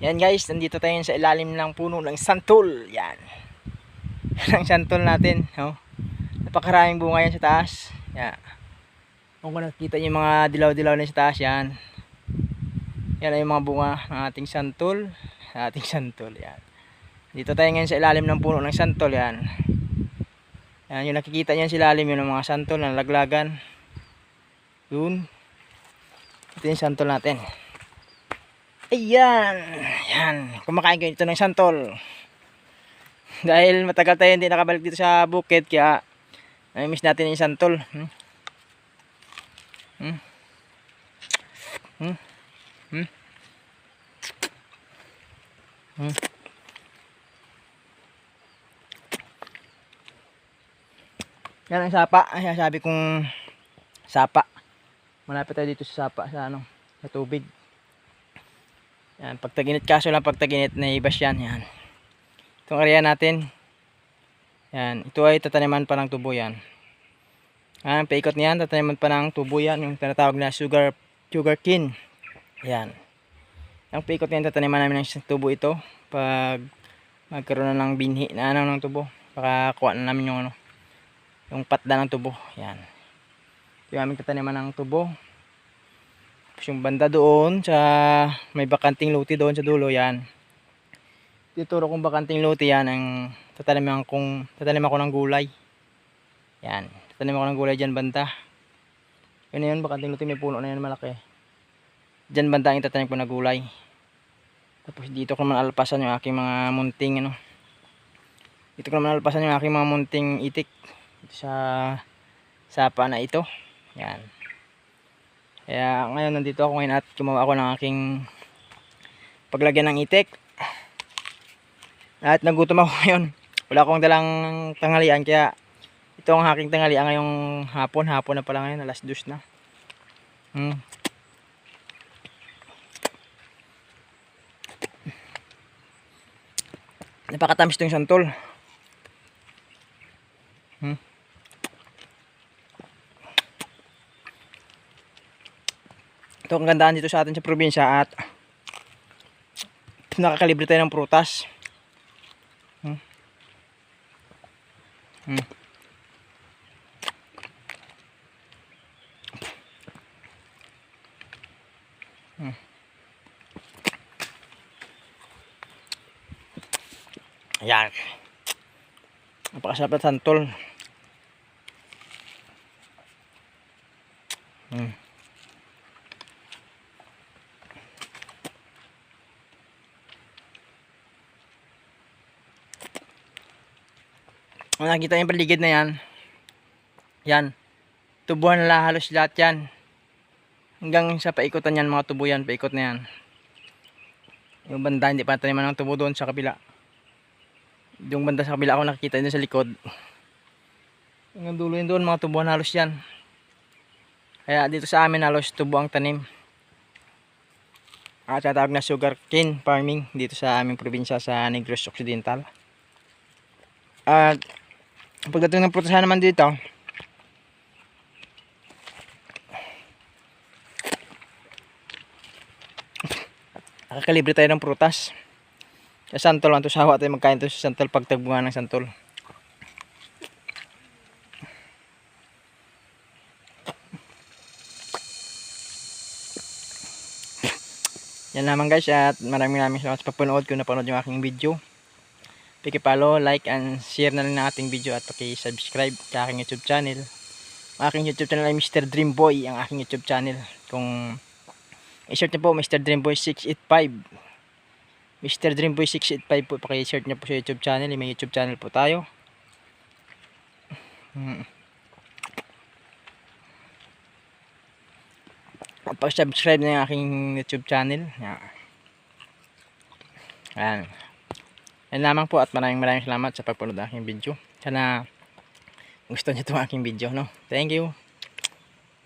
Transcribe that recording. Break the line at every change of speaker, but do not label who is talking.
Yan guys, nandito tayo sa ilalim ng puno ng santol. Yan. Yan ang santol natin. No? Napakaraming bunga yan sa taas. Yan. Kung nakita niyo yung mga dilaw-dilaw na sa taas, yan. Yan ay mga bunga ng ating santol. Ating santol, yan. Dito tayo ngayon sa ilalim ng puno ng santol, yan. Yan, yung nakikita niyan sa ilalim yun ng mga santol na laglagan. Yun. Ito yung santol natin. Ayan. Yan. Kumakain ko ito ng santol. Dahil matagal tayo hindi nakabalik dito sa bukid kaya miss natin yung santol. Hmm? Hmm? Hmm? Hmm? Hmm? Yan ang sapa. Ay, sabi kong sapa. Malapit tayo dito sa sapa sa ano, sa tubig. Yan, pagtaginit kaso lang pagtaginit na ibas yan. Yan. Itong area natin. Yan, ito ay tataniman pa ng tubo yan. Yan, paikot niyan, tataniman pa ng tubo yan, yung tinatawag na sugar sugar cane. Yan. Ang paikot niyan, tataniman namin ng tubo ito pag magkaroon na ng binhi na ano ng tubo. Pakakuha na namin yung ano, yung patda ng tubo. Yan. Yung aming tataniman ng tubo. Tapos yung banda doon sa may bakanting luti doon sa dulo yan. Dituro kong bakanting luti yan ang tataniman kong tatanim ako ng gulay. Yan. Tatanim ako ng gulay diyan banda. Yun na yun bakanting luti may puno na yan malaki. Diyan banda ang tatanim ko na gulay. Tapos dito ko naman alpasan yung aking mga munting ano. Dito ko naman alpasan yung aking mga munting itik sa sapa na ito. Yan. Kaya ngayon nandito ako ngayon at gumawa ako ng aking paglagyan ng itik. At nagutom ako ngayon. Wala akong dalang tanghalian kaya ito ang aking tanghalian ngayong hapon. Hapon na pala ngayon, alas dos na. Hmm. Napakatamis tong santol. Hmm. Ito ang gandaan dito sa atin sa probinsya at nakakalibre tayo ng prutas. Hmm. Hmm. Hmm. Ayan. Napakasarap na santol. Hmm. Kung nakita yung paligid na yan, yan, tubuhan na halos lahat yan. Hanggang sa paikutan yan, mga tubo yan, paikot na yan. Yung banda, hindi pa taniman ng tubo doon sa kabila. Yung banda sa kabila ako nakikita doon sa likod. Hanggang dulo yun doon, mga tubuhan halos yan. Kaya dito sa amin halos tubo ang tanim. At tatawag na sugar cane farming dito sa aming probinsya sa Negros Occidental. At pagdating ng prutasan naman dito, nakakalibre tayo ng prutas. Sa santol lang to sawa tayo magkain to sa santol pag tagbunga ng santol. Yan naman guys at maraming maraming salamat sa pagpanood kung napanood yung aking video. Paki-follow, like and share na rin ng ating video at paki-subscribe sa aking YouTube channel. Ang aking YouTube channel ay Mr. Dreamboy ang aking YouTube channel. Kung i-search niyo po Mr. Dreamboy 685. Mr. Dreamboy 685 po paki-search niyo po sa YouTube channel. May YouTube channel po tayo. Hmm. Pag-subscribe na yung aking YouTube channel. Yan. Ayan. Yan lamang po at maraming maraming salamat sa pagpunod ng aking video. Sana gusto niyo itong aking video. No? Thank you.